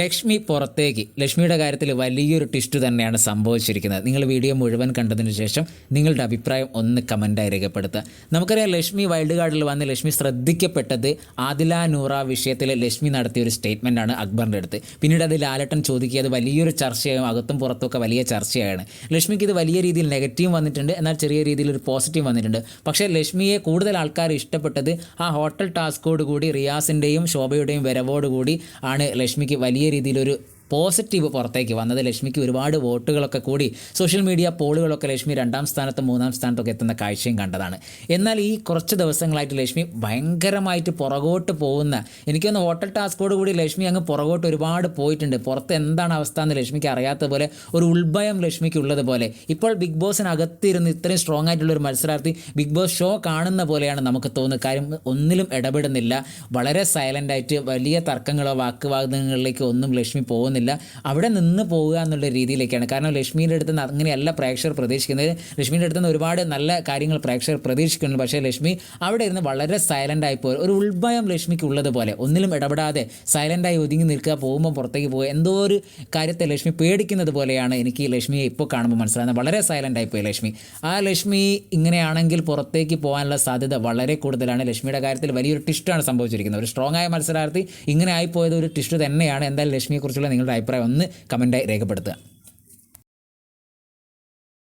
ലക്ഷ്മി പുറത്തേക്ക്. ലക്ഷ്മിയുടെ കാര്യത്തിൽ വലിയൊരു ട്വിസ്റ്റ് തന്നെയാണ് സംഭവിച്ചിരിക്കുന്നത്. നിങ്ങൾ വീഡിയോ മുഴുവൻ കണ്ടതിന് ശേഷം നിങ്ങളുടെ അഭിപ്രായം ഒന്ന് കമന്റായി രേഖപ്പെടുത്തുക. നമുക്കറിയാം ലക്ഷ്മി വൈൽഡ് കാർഡിൽ വന്ന് ലക്ഷ്മി ശ്രദ്ധിക്കപ്പെട്ടത് ആദില നൂറ വിഷയത്തിൽ ലക്ഷ്മി നടത്തിയ ഒരു സ്റ്റേറ്റ്മെന്റാണ് അക്ബറിന്റെ അടുത്ത്. പിന്നീട് അത് ലാലട്ടൻ ചോദിക്കുക അത് വലിയൊരു ചർച്ചയായും അകത്തും പുറത്തുമൊക്കെ വലിയ ചർച്ചയാണ്. ലക്ഷ്മിക്ക് ഇത് വലിയ രീതിയിൽ നെഗറ്റീവ് വന്നിട്ടുണ്ട് എന്നാൽ ചെറിയ രീതിയിൽ ഒരു പോസിറ്റീവ് വന്നിട്ടുണ്ട്. പക്ഷേ ലക്ഷ്മിയെ കൂടുതൽ ആൾക്കാർ ഇഷ്ടപ്പെട്ടത് ആ ഹോട്ടൽ ടാസ്കോട് കൂടി റിയാസിന്റെയും ശോഭയുടെയും വരവോടുകൂടി ആണ് ലക്ഷ്മിക്ക് വലിയ രീതിയിലൊരു പോസിറ്റീവ് പുറത്തേക്ക്. വന്നത് ലക്ഷ്മിക്ക് ഒരുപാട് വോട്ടുകളൊക്കെ കൂടി സോഷ്യൽ മീഡിയ പോളുകളൊക്കെ ലക്ഷ്മി രണ്ടാം സ്ഥാനത്തും മൂന്നാം സ്ഥാനത്തൊക്കെ എത്തുന്ന കാഴ്ചയും കണ്ടതാണ്. എന്നാൽ ഈ കുറച്ച് ദിവസങ്ങളായിട്ട് ലക്ഷ്മി ഭയങ്കരമായിട്ട് പുറകോട്ട് പോകുന്ന എനിക്കൊന്ന് ഹോട്ടൽ ടാസ്കോട് കൂടി ലക്ഷ്മി അങ്ങ് പുറകോട്ട് ഒരുപാട് പോയിട്ടുണ്ട്. പുറത്ത് എന്താണ് അവസ്ഥ എന്ന് ലക്ഷ്മിക്ക് അറിയാത്ത പോലെ ഒരു ഉൾഭയം ലക്ഷ്മിക്ക് ഉള്ളതുപോലെ ഇപ്പോൾ ബിഗ് ബോസിനകത്തിരുന്ന് ഇത്രയും സ്ട്രോങ് ആയിട്ടുള്ള ഒരു മത്സരാർത്ഥി ബിഗ് ബോസ് ഷോ കാണുന്ന പോലെയാണ് നമുക്ക് തോന്നുന്നത്. കാര്യം ഒന്നിലും ഇടപെടുന്നില്ല. വളരെ സൈലന്റ് ആയിട്ട് വലിയ തർക്കങ്ങളോ വാക്കുവാദങ്ങളിലേക്ക് ഒന്നും ലക്ഷ്മി പോകുന്നില്ല. അവിടെ നിന്ന് പോവുക എന്നുള്ള രീതിയിലേക്കാണ്. കാരണം ലക്ഷ്മിയുടെ അടുത്ത് നിന്ന് അങ്ങനെയല്ല പ്രേക്ഷകർ പ്രതീക്ഷിക്കുന്നത്. ലക്ഷ്മിയുടെ അടുത്ത് നിന്ന് ഒരുപാട് നല്ല കാര്യങ്ങൾ പ്രേക്ഷകർ പ്രതീക്ഷിക്കുന്നു പക്ഷേ ലക്ഷ്മി അവിടെ ഇരുന്ന് വളരെ സൈലന്റ് ആയി പോയി. ഒരു ഉൾഭയം ലക്ഷ്മിക്ക് ഉള്ളതുപോലെ ഒന്നിലും ഇടപെടാതെ സൈലന്റായി ഒതുങ്ങി നിൽക്കുക പോകുമ്പോൾ പുറത്തേക്ക് പോകുക എന്തോ ഒരു കാര്യത്തെ ലക്ഷ്മി പേടിക്കുന്നത് പോലെയാണ് എനിക്ക് ലക്ഷ്മിയെ ഇപ്പോൾ കാണുമ്പോൾ മനസ്സിലാകുന്നത്. വളരെ സൈലന്റ് ആയിപ്പോയി ലക്ഷ്മി. ആ ലക്ഷ്മി ഇങ്ങനെയാണെങ്കിൽ പുറത്തേക്ക് പോകാനുള്ള സാധ്യത വളരെ കൂടുതലാണ്. ലക്ഷ്മിയുടെ കാര്യത്തിൽ വലിയൊരു ട്വിസ്റ്റാണ് സംഭവിച്ചിരിക്കുന്നത്. ഒരു സ്ട്രോങ് ആയ മത്സരാർത്ഥി ഇങ്ങനെ ആയിപ്പോയത് ഒരു ട്വിസ്റ്റ് തന്നെയാണ്. എന്തായാലും ലക്ഷ്മിയെക്കുറിച്ചുള്ള അഭിപ്രായം ഒന്ന് കമന്റായി രേഖപ്പെടുത്തുക.